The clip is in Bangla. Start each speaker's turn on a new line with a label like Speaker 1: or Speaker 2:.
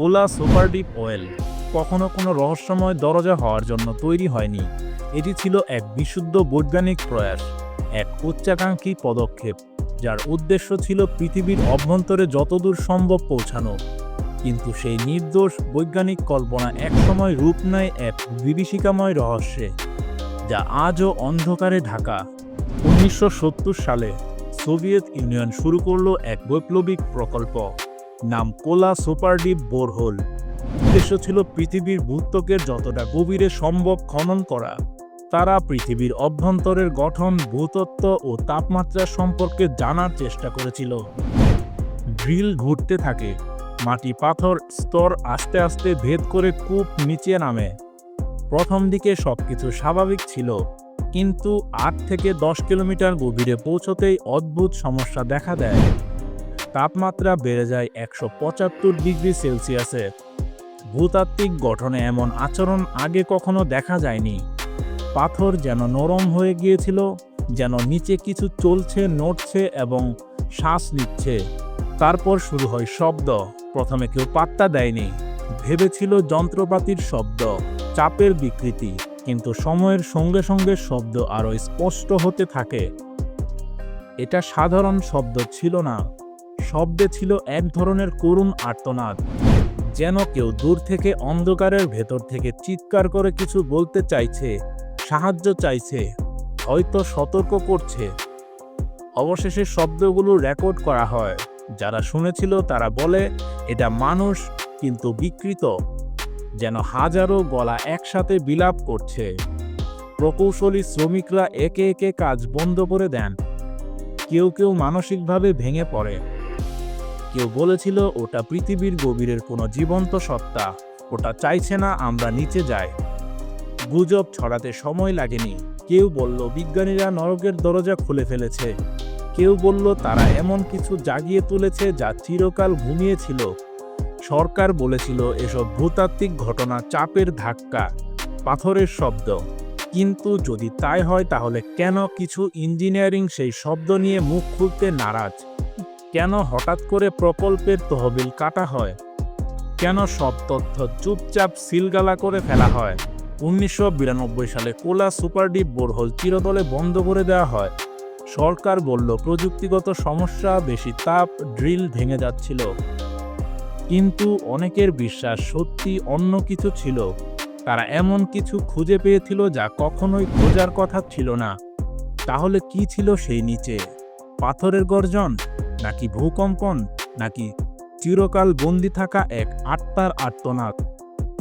Speaker 1: কোলা সুপারডিপ ওয়েল কখনো কোনো রহস্যময় দরজা হওয়ার জন্য তৈরি হয়নি। এটি ছিল এক বিশুদ্ধ বৈজ্ঞানিক প্রয়াস, এক উচ্চাকাঙ্ক্ষী পদক্ষেপ, যার উদ্দেশ্য ছিল পৃথিবীর অভ্যন্তরে যতদূর সম্ভব পৌঁছানো। কিন্তু সেই নির্দোষ বৈজ্ঞানিক কল্পনা একসময় রূপ নেয় এক বিভীষিকাময় রহস্যে, যা আজও অন্ধকারে ঢাকা। উনিশশো সত্তর সালে সোভিয়েত ইউনিয়ন শুরু করল এক বৈপ্লবিক প্রকল্প। নাম কোলা সুপারডিপ বোরহোল। উদ্দেশ্য ছিল পৃথিবীর ভূত্বকের যতটা গভীরে সম্ভব খনন করা। তারা পৃথিবীর অভ্যন্তরের গঠন, ভূতত্ত্ব ও তাপমাত্রা সম্পর্কে জানার চেষ্টা করেছিল। ড্রিল ঘুরতে থাকে। মাটি পাথর স্তর আস্তে আস্তে ভেদ করে কূপ নিচে নামে। প্রথম দিকে সবকিছু স্বাভাবিক ছিল, কিন্তু আট থেকে দশ কিলোমিটার গভীরে পৌঁছতেই অদ্ভুত সমস্যা দেখা দেয়। তাপমাত্রা বেড়ে যায় একশো পঁচাত্তর ডিগ্রি সেলসিয়াসে। ভূতাত্ত্বিক গঠনে এমন আচরণ আগে কখনো দেখা যায়নি। পাথর যেন নরম হয়ে গিয়েছিল, যেন নিচে কিছু চলছে, নড়ছে এবং শ্বাস নিচ্ছে। তারপর শুরু হয় শব্দ, প্রথমে কেউ পাত্তা দেয়নি। ভেবেছিল যন্ত্রপাতির শব্দ, চাপের বিকৃতি, কিন্তু সময়ের সঙ্গে সঙ্গে শব্দ আরও স্পষ্ট হতে থাকে। এটা সাধারণ শব্দ ছিল না। শব্দে ছিল এক ধরনের করুণ আর্তনাদ। যেন কেউ দূর থেকে অন্ধকারের ভেতর থেকে চিৎকার করে কিছু বলতে চাইছে, সাহায্য চাইছে, হয়তো সতর্ক করছে। অবশেষে শব্দগুলো রেকর্ড করা হয়। যারা শুনেছিল তারা বলে, এটা মানুষ, কিন্তু বিকৃত। যেন হাজারো গলা একসাথে বিলাপ করছে। প্রকৌশলী শ্রমিকরা একে একে কাজ বন্ধ করে দেন। কেউ কেউ মানসিকভাবে ভেঙে পড়ে। কেউ বলেছিল, ওটা পৃথিবীর গভীরের কোনো জীবন্ত সত্তা। ওটা চাইছে না আমরা নিচে যাই। গুজব ছড়াতে সময় লাগেনি। কেউ বলল, বিজ্ঞানীরা নরকের দরজা খুলে ফেলেছে। কেউ বলল, তারা এমন কিছু জাগিয়ে তুলেছে যা চিরকাল ঘুমিয়েছিল সরকার বলেছিল, এসব ভূতাত্ত্বিক ঘটনা চাপের ধাক্কা, পাথরের শব্দ। কিন্তু যদি তাই হয়, তাহলে কেন কিছু ইঞ্জিনিয়ারিং সেই শব্দ নিয়ে মুখ খুলতে নারাজ? কেন হঠাৎ করে প্রকল্পের তহবিল কাটা হয়? কেন সব তথ্য চুপচাপ সিলগালা করে ফেলা হয়? উনিশশো বিরানব্বই সালে কোলা সুপারডিপ বোরহোল চিরতলে বন্ধ করে দেওয়া হয়। সরকার বলল, প্রযুক্তিগত সমস্যা, বেশি তাপ, ড্রিল ভেঙে যাচ্ছিল। কিন্তু অনেকের বিশ্বাস সত্যি অন্য কিছু ছিল। তারা এমন কিছু খুঁজে পেয়েছিল যা কখনোই খোঁজার কথা ছিল না। তাহলে কি ছিল সেই নিচে? পাথরের গর্জন? নাকি ভূকম্পন নাকি চিরকাল বন্দি থাকা এক আত্মার আর্তনাদ?